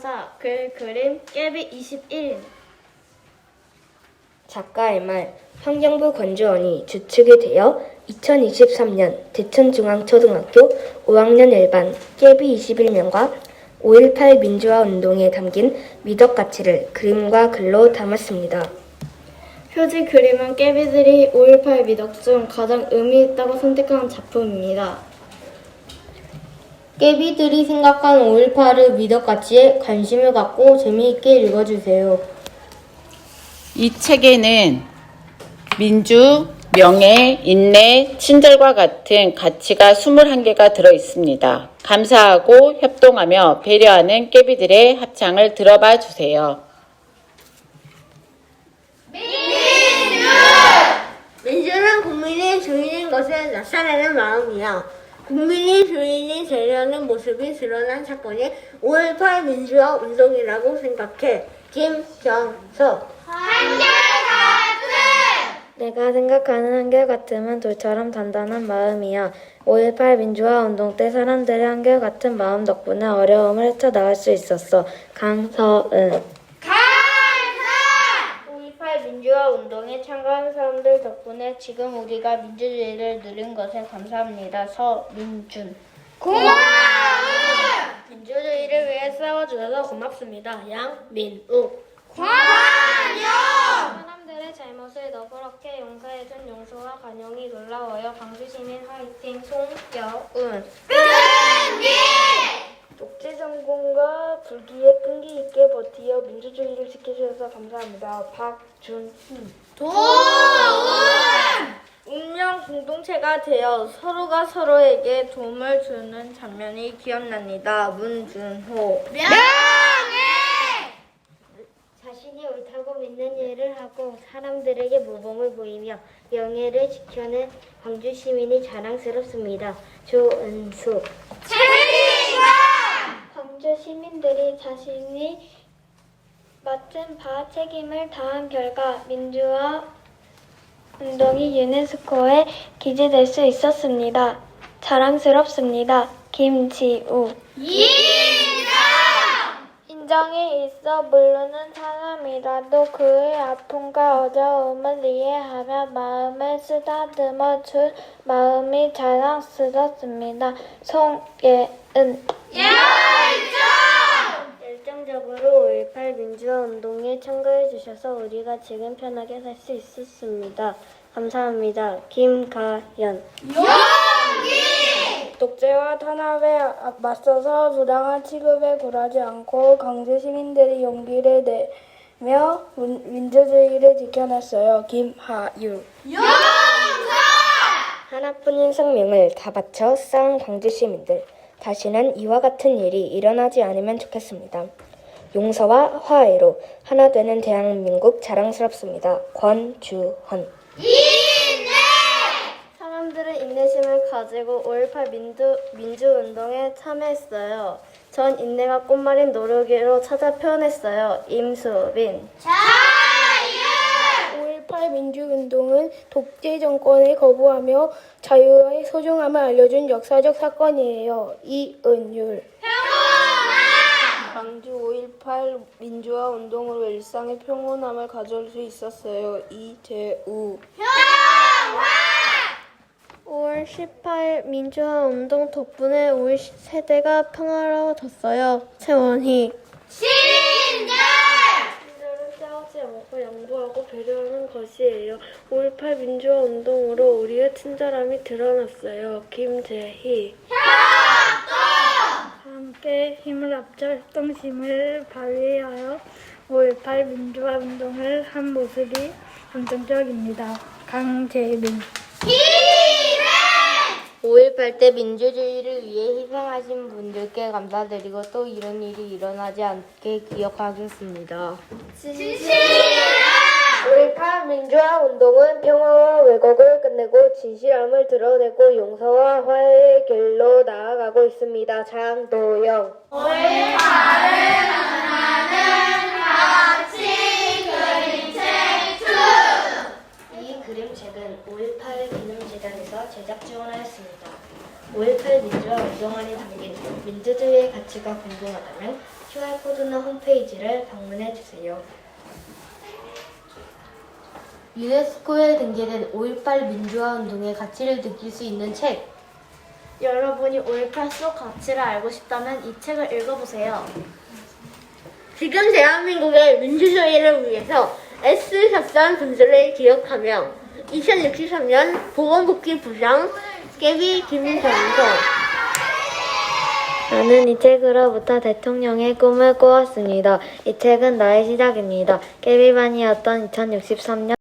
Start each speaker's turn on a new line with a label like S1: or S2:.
S1: 서사, 글, 그림, 깨비 21인.
S2: 작가의 말 환경부 건조원이 주축이 되어 2023년 대천중앙초등학교 5학년 1반 깨비 21명과 5.18 민주화 운동에 담긴 미덕 가치를 그림과 글로 담았습니다.
S1: 표지 그림은 깨비들이 5.18 미덕 중 가장 의미 있다고 선택한 작품입니다.
S2: 깨비들이 생각한 5.18의 미덕 가치에 관심을 갖고 재미있게 읽어주세요.
S3: 이 책에는 민주, 명예, 인내, 친절과 같은 가치가 21개가 들어 있습니다. 감사하고 협동하며 배려하는 깨비들의 합창을 들어봐 주세요.
S4: 민주는 국민의 주인인 것을 나타내는 마음이야. 국민이 주인이 되려는 모습이 드러난 사건이 5.18 민주화 운동이라고 생각해. 김경석.
S2: 내가 생각하는 한결같음은 돌처럼 단단한 마음이야. 5.18 민주화 운동 때 사람들의 한결같은 마음 덕분에 어려움을 헤쳐나갈 수 있었어. 강서은 5.18 민주화 운동에 참가한 사람들 덕분에 지금 우리가 민주주의를 누린 것에 감사합니다. 서민준 고마워! 민주주의를 위해 싸워주셔서 고맙습니다. 양민우 사람들의 잘못을 너그럽게 용서해준 용서와 간용이 놀라워요. 광주시민 화이팅 송여운 독재 정권과 불기에 끈기 있게 버티어 민주주의를 지켜주셔서 감사합니다. 박준희 운명 공동체가 되어 서로가 서로에게 도움을 주는 장면이 기억납니다. 문준호 자신이 옳다고 믿는 일을 하고 사람들에게 모범을 보이며 명예를 지켜낸 광주 시민이 자랑스럽습니다. 조은수 시민들이 자신이 맡은 바 책임을 다한 결과 민주화 운동이 유네스코에 기재될 수 있었습니다. 자랑스럽습니다. 김지우 인정이 있어 모르는 사람이라도 그의 아픔과 어려움을 이해하며 마음을 쓰다듬어 줄 마음이 자랑스럽습니다. 송예은 열정적으로 5.18 민주화 참가해 주셔서 우리가 지금 편하게 살 수 있었습니다. 감사합니다. 김가연 독재와 탄압에 맞서서 부당한 취급에 굴하지 않고 강제 시민들이 용기를 내며 민- 민주주의를 지켜냈어요. 김하유 하나뿐인 생명을 다 바쳐 쌓은 광주 시민들 다시는 이와 같은 일이 일어나지 않으면 좋겠습니다. 용서와 화해로 하나 되는 대한민국 자랑스럽습니다. 권주헌 사람들은 인내심을 가지고 5.18 민주, 민주운동에 참여했어요. 전 인내가 꽃말인 노력으로 찾아 표현했어요. 임수빈 5.18 민주운동은 독재 정권을 거부하며 자유의 소중함을 알려준 역사적 사건이에요. 이은율 광주 5.18 민주화 운동으로 일상의 평온함을 가져올 수 있었어요. 이재우 5월 18 민주화 운동 덕분에 우리 세대가 평화로워졌어요. 채원희 신념을 싸우지 않고 양보하고 배려하는 것이에요. 5.18 민주화 운동으로 우리의 친절함이 드러났어요. 김재희 함께 힘을 합쳐 협동심을 발휘하여 5.18 민주화 운동을 한 모습이 감동적입니다. 강재민 5.18 때 민주주의를 위해 희생하신 분들께 감사드리고 또 이런 일이 일어나지 않게 기억하겠습니다. 5.18 민주화 운동은 평화와 왜곡을 끝내고 진실함을 드러내고 용서와 화해의 길로 나아가고 있습니다. 장도영 이 그림책은 5.18 기념재단에서 제작 지원하였습니다.
S5: 5.18 민주화 운동 안에 담긴 민주주의의 가치가 궁금하다면 QR코드나 홈페이지를 방문해 주세요. 유네스코에 등재된 5.18 민주화 운동의 가치를 느낄 수 있는 책
S1: 여러분이 5.18속 가치를 알고 싶다면 이 책을 읽어보세요.
S4: 지금 대한민국의 민주주의를 위해서 애쓰셨던 분들을 기억하며 2063년 보건복지부장 깨비 김정서
S1: 나는 이 책으로부터 대통령의 꿈을 꾸었습니다. 이 책은 나의 시작입니다. 깨비반이었던 2063년